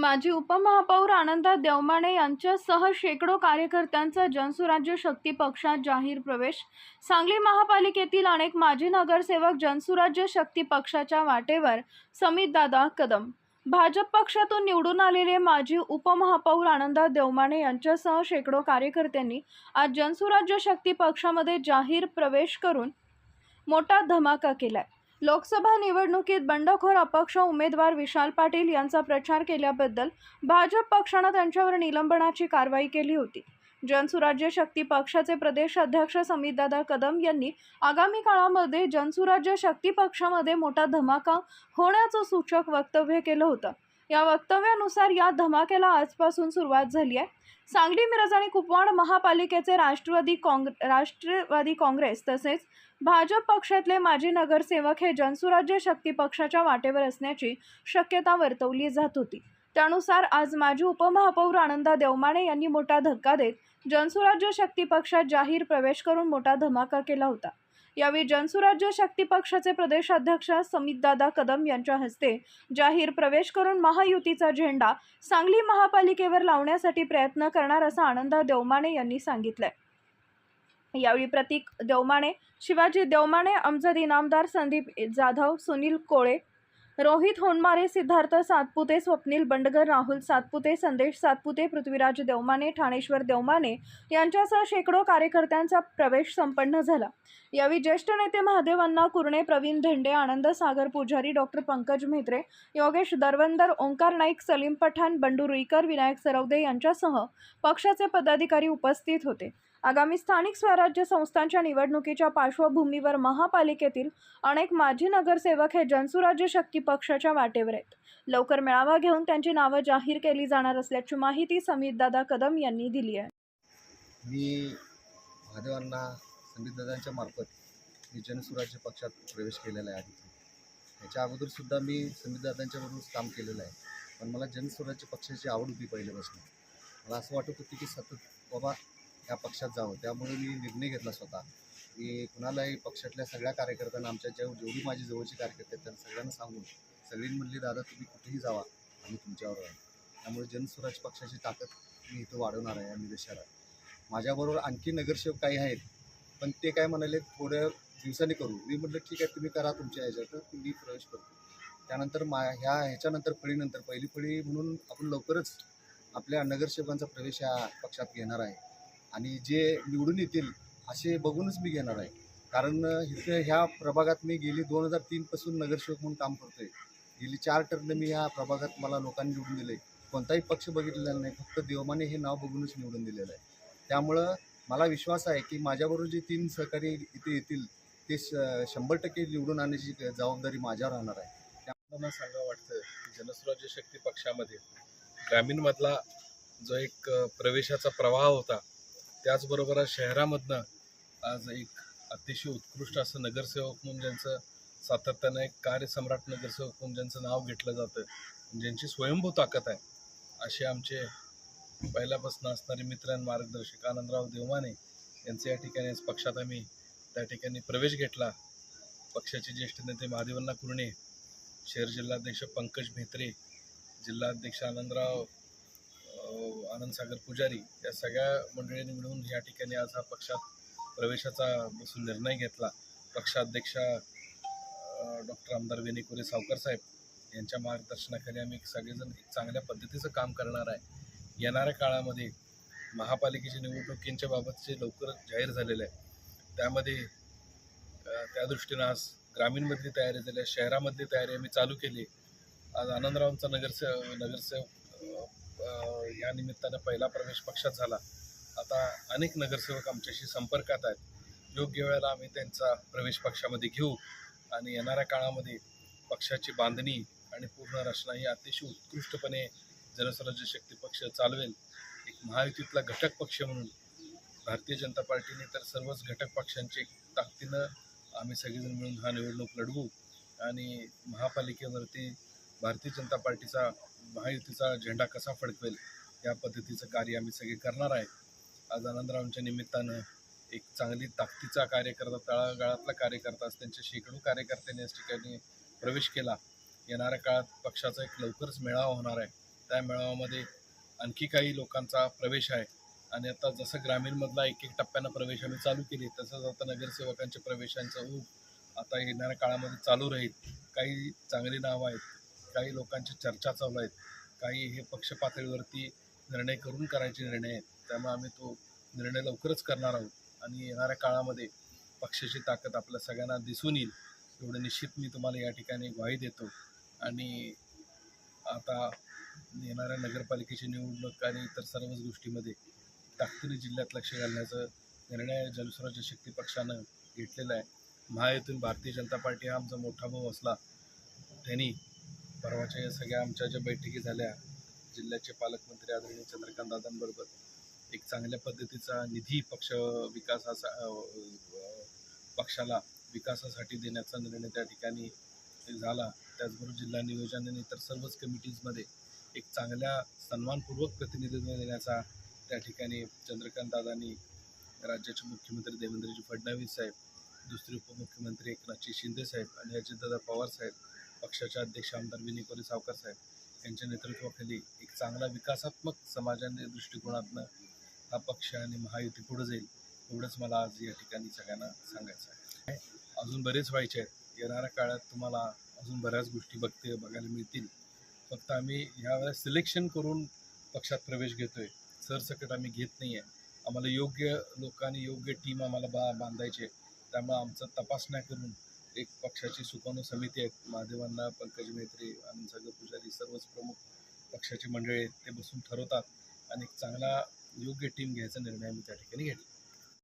माजी उपमहापौर आनंदा देवमाने यांच्यासह शेकडो कार्यकर्त्यांचा जनसुराज्य शक्ती पक्षात जाहीर प्रवेश. सांगली महापालिकेतील अनेक माजी नगरसेवक जनसुराज्य शक्ती पक्षाच्या वाटेवर समितदादा कदम. भाजप पक्षातून निवडून आलेले माजी उपमहापौर आनंदा देवमाने यांच्यासह शेकडो कार्यकर्त्यांनी आज जनसुराज्य शक्ती पक्षामध्ये जाहीर प्रवेश करून मोठा धमाका केलाय. लोकसभा निवडणुकीत बंडखोर अपक्ष उमेदवार विशाल पाटील यांचा प्रचार केल्याबद्दल भाजप पक्षानं त्यांच्यावर निलंबनाची कारवाई केली होती. जनसुराज्य शक्ती पक्षाचे प्रदेश अध्यक्ष समितदादा कदम यांनी आगामी काळामध्ये जनसुराज्य शक्ती पक्षामध्ये मोठा धमाका होण्याचं सूचक वक्तव्य केलं होतं. या वक्तव्यानुसार या धमाक्याला आजपासून सुरुवात झाली आहे. सांगली मिरज आणि कुपवाड महापालिकेचे राष्ट्रवादी काँग्रे राष्ट्रवादी काँग्रेस तसेच भाजप पक्षातले माजी नगरसेवक हे जनसुराज्य शक्ती पक्षाच्या वाटेवर असण्याची शक्यता वर्तवली जात होती. त्यानुसार आज माजी उपमहापौर आनंदा देवमाने यांनी मोठा धक्का देत जनसुराज्य शक्ती पक्षात जाहीर प्रवेश करून मोठा धमाका केला होता. यावेळी जनसुराज्य शक्ती पक्षाचे प्रदेशाध्यक्ष समितदादा कदम यांच्या हस्ते जाहीर प्रवेश करून महायुतीचा झेंडा सांगली महापालिकेवर लावण्यासाठी प्रयत्न करणार असं आनंदा देवमाने यांनी सांगितलंय. यावेळी प्रतीक देवमाने शिवाजी देवमाने अमजद इनामदार संदीप जाधव सुनील कोळे रोहित होनमारे सिद्धार्थ सातपुते स्वप्नील बंडगर राहुल सातपुते संदेश सातपुते पृथ्वीराज देवमाने ठाणेश्वर देवमाने यांच्यासह शेकडो कार्यकर्त्यांचा प्रवेश संपन्न झाला. यावेळी ज्येष्ठ नेते महादेव अण्णा कुरणे प्रवीण धेंडे आनंद सागर पुजारी डॉक्टर पंकज म्हेत्रे योगेश दरवंदर ओंकार नाईक सलीम पठाण बंडू रुईकर विनायक सरवदे यांच्यासह पक्षाचे पदाधिकारी उपस्थित होते. आगामी स्थानिक स्वराज्य संस्थांच्या निवडणुकीच्या पार्श्वभूमीवर महापालिकेतील अनेक माजी नगरसेवक हे जनसुराज्य शक्ती पक्षाच्या वाटेवर आहेत. लवकर मेळावा घेऊन त्यांची नावं जाहीर केली जाणार असल्याची माहिती समीरदादा कदम यांनी दिली आहे. मी महादेवांना संगीतदादांच्या मार्फत मी जनसुराज्य पक्षात प्रवेश केलेला आहे आधी. याच्या अगोदरसुद्धा मी संगीतदादांच्यावरूनच काम केलेलं आहे. पण मला जनसुराज्य पक्षाची आवड होती पहिल्यापासून. मला असं वाटत होती की सतत बाबा ह्या पक्षात जावं त्यामुळे मी निर्णय घेतला स्वतः. की कुणालाही पक्षातल्या सगळ्या कार्यकर्त्यांना आमच्या जेव जेवढी माझी जवळची कार्यकर्ते आहेत त्यांना सगळ्यांना सांगून सगळीं म्हणली दादा तुम्ही कुठेही जावा आम्ही तुमच्यावर आहे. त्यामुळे जनस्वराज पक्षाची ताकद मी इथं वाढवणार आहे या निदेशाला माझ्याबरोबर आणखी नगरसेवक काही आहेत पण ते काय म्हणाले थोड्या दिवसांनी करू. मी म्हटलं ठीक आहे तुम्ही करा तुमच्या ह्याच्यात मी प्रवेश करतो. त्यानंतर मा ह्या ह्याच्यानंतर फळीनंतर पहिली फळी म्हणून आपण लवकरच आपल्या नगरसेवकांचा प्रवेश ह्या पक्षात घेणार आहे. आणि जे निवडून येतील असे बघूनच मी घेणार आहे. कारण इथं ह्या प्रभागात मी गेली दोन हजार तीनपासून नगरसेवक म्हणून काम करतो आहे गेली चार टर्न मी ह्या प्रभागात मला लोकांनी निवडून दिले कोणताही पक्ष बघितलेला नाही फक्त देवमाने हे नाव बघूनच निवडून दिलेलं आहे. त्यामुळं मला विश्वास आहे की माझ्याबरोबर जे तीन सहकारी इथे येतील ते श शंभर टक्के निवडून आणण्याची जबाबदारी माझ्यावर राहणार आहे. मला सांगा वाटतं की जनस्वराज्य शक्ती पक्षामध्ये ग्रामीणमधला जो एक प्रवेशाचा प्रवाह होता त्याचबरोबर आज शहरामधनं आज एक अतिशय उत्कृष्ट असं नगरसेवक म्हणून ज्यांचं सातत्यानं एक कार्यसम्राट नगरसेवक म्हणून ज्यांचं नाव घेतलं जातं ज्यांची स्वयंभू ताकद आहे असे आमचे पहिल्यापासून असणारे मित्र आणि मार्गदर्शक आनंदराव देवमाने यांचे या ठिकाणी पक्षात आम्ही त्या ठिकाणी प्रवेश घेतला. पक्षाचे ज्येष्ठ नेते महादेवन्ना कुर्णे शहर जिल्हाध्यक्ष पंकज म्हेत्रे जिल्हाध्यक्ष आनंदराव आनंद आनंदसागर पुजारी या सगळ्या मंडळींनी मिळून या ठिकाणी आज हा पक्षात प्रवेशाचा बसून निर्णय घेतला. पक्षाध्यक्ष डॉक्टर आमदार वेणेकोरे सावकर साहेब यांच्या मार्गदर्शनाखाली आम्ही सगळेजण एक चांगल्या पद्धतीचं काम करणार आहे. येणाऱ्या काळामध्ये महापालिकेच्या निवडणुकींच्या बाबतचे लवकर जाहीर झालेलं आहे. त्यामध्ये त्या दृष्टीनं आज ग्रामीणमधली तयारी झाली आहे शहरामधली तयारी आम्ही चालू केली आज आनंदरावांचा नगरसे नगरसेवक या निमित्तानं पहिला प्रवेश पक्षात झाला. आता अनेक नगरसेवक आमच्याशी संपर्कात आहेत. योग्य वेळेला आम्ही त्यांचा प्रवेश पक्षामध्ये घेऊ आणि येणाऱ्या काळामध्ये पक्षाची बांधणी आणि पूर्ण रचना ही अतिशय उत्कृष्टपणे जनस्वराज्य शक्ती पक्ष चालवेल. एक महायुतीतला घटक पक्ष म्हणून भारतीय जनता पार्टीने तर सर्वच घटक पक्षांची ताकदीनं आम्ही सगळेजण मिळून हा निवडणूक लढवू आणि महापालिकेवरती भारतीय जनता पार्टीचा महायुतीचा झेंडा कसा फडकवेल या पद्धतीचं कार्य आम्ही सगळे करणार आहे. आज आनंदरावांच्या निमित्तानं एक चांगली ताकदीचा कार्यकर्ता तळागाळातला कार्यकर्ता आज त्यांच्या शेकडो कार्यकर्त्यांनी याच ठिकाणी प्रवेश केला. येणाऱ्या काळात पक्षाचा एक लवकरच मेळावा होणार आहे. त्या मेळाव्यामध्ये आणखी काही लोकांचा प्रवेश आहे. आणि आता जसं ग्रामीणमधला एक एक टप्प्यानं प्रवेश आम्ही चालू केली तसंच आता नगरसेवकांच्या प्रवेशांचा ऊप आता येणाऱ्या काळामध्ये चालू राहील. काही चांगली नावं आहेत. काही लोकांच्या चर्चा चालू आहेत. काही हे पक्ष पातळीवरती निर्णय करून करायचे निर्णय आहेत. त्यामुळे आम्ही तो निर्णय लवकरच करणार आहोत. आणि येणाऱ्या काळामध्ये पक्षाची ताकद आपल्या सगळ्यांना दिसून येईल. एवढं निश्चित मी तुम्हाला या ठिकाणी ग्वाही देतो. आणि आता येणाऱ्या नगरपालिकेची निवडणूक आणि इतर सर्वच गोष्टीमध्ये ताकदीने जिल्ह्यात लक्ष घालण्याचं निर्णय जलस्वराज्य शक्ती पक्षानं घेतलेला आहे. महायुतीतून भारतीय जनता पार्टी हा आमचा मोठा भाऊ असला त्यांनी परवाच्या या सगळ्या आमच्या ज्या बैठकी झाल्या जिल्ह्याचे पालकमंत्री आदरणीय चंद्रकांत दादांबरोबर एक चांगल्या पद्धतीचा निधी पक्ष विकासाचा पक्षाला विकासासाठी देण्याचा निर्णय त्या ठिकाणी झाला. त्याचबरोबर जिल्हा नियोजन आणि इतर सर्वच कमिटीजमध्ये एक चांगल्या सन्मानपूर्वक प्रतिनिधित्व देण्याचा त्या ठिकाणी चंद्रकांत दादांनी राज्याचे मुख्यमंत्री देवेंद्रजी फडणवीस साहेब दुसरे उपमुख्यमंत्री एकनाथजी शिंदे साहेब आणि अजितदादा पवार साहेब पक्षाचे अध्यक्ष आमदार विनय कोरे सावकर साहेब यांच्या नेतृत्वाखाली एक चांगला विकासात्मक समाजाने दृष्टिकोनातनं हा पक्ष आणि महायुती पुढे जाईल एवढंच मला आज या ठिकाणी सगळ्यांना सांगायचं आहे. अजून बरेच व्हायचे आहेत. येणाऱ्या काळात तुम्हाला अजून बऱ्याच गोष्टी बघते बघायला मिळतील. फक्त आम्ही ह्यावेळेस सिलेक्शन करून पक्षात प्रवेश घेतोय. सरसकट आम्ही घेत नाही आहे आम्हाला योग्य लोकांनी योग्य टीम आम्हाला बा बांधायचे त्यामुळे आमचा तपासण्या करून एक पक्षाची सुकाणू समिती आहेत महादेवांना पंकज मेत्रे आनंद सागर पुजारी सर्वच प्रमुख पक्षाची मंडळी आहेत. ते बसून ठरवतात आणि एक चांगला योग्य टीम घ्यायचा निर्णय आम्ही त्या ठिकाणी घेतला.